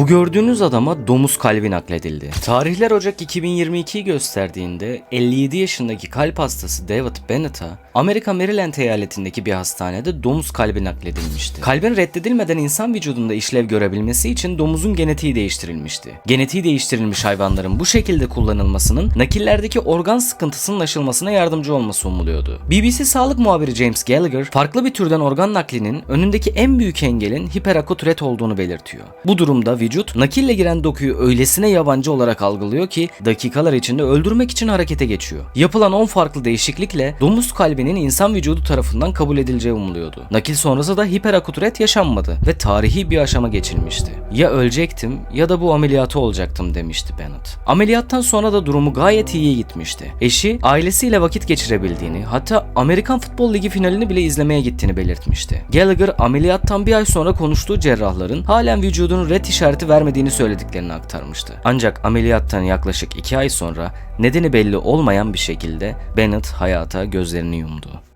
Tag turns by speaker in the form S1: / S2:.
S1: Bu gördüğünüz adama domuz kalbi nakledildi. Tarihler Ocak 2022'yi gösterdiğinde 57 yaşındaki kalp hastası David Bennett'a Amerika Maryland eyaletindeki bir hastanede domuz kalbi nakledilmişti. Kalbin reddedilmeden insan vücudunda işlev görebilmesi için domuzun genetiği değiştirilmişti. Genetiği değiştirilmiş hayvanların bu şekilde kullanılmasının nakillerdeki organ sıkıntısının aşılmasına yardımcı olması umuluyordu. BBC sağlık muhabiri James Gallagher farklı bir türden organ naklinin önündeki en büyük engelin hiperakut olduğunu belirtiyor. Bu durumda vücut nakille giren dokuyu öylesine yabancı olarak algılıyor ki dakikalar içinde öldürmek için harekete geçiyor. Yapılan 10 farklı değişiklikle domuz kalbinin insan vücudu tarafından kabul edileceği umuluyordu. Nakil sonrası da hiperakut üret yaşanmadı ve tarihi bir aşama geçilmişti. Ya ölecektim ya da bu ameliyatı olacaktım demişti Bennett. Ameliyattan sonra da durumu gayet iyiye gitmişti. Eşi ailesiyle vakit geçirebildiğini hatta Amerikan Futbol Ligi finalini bile izlemeye gittiğini belirtmişti. Gallagher ameliyattan bir ay sonra konuştuğu cerrahların halen vücudunun ret işareti vermediğini söylediklerini aktarmıştı. Ancak ameliyattan yaklaşık 2 ay sonra nedeni belli olmayan bir şekilde Bennett hayata gözlerini yumdu.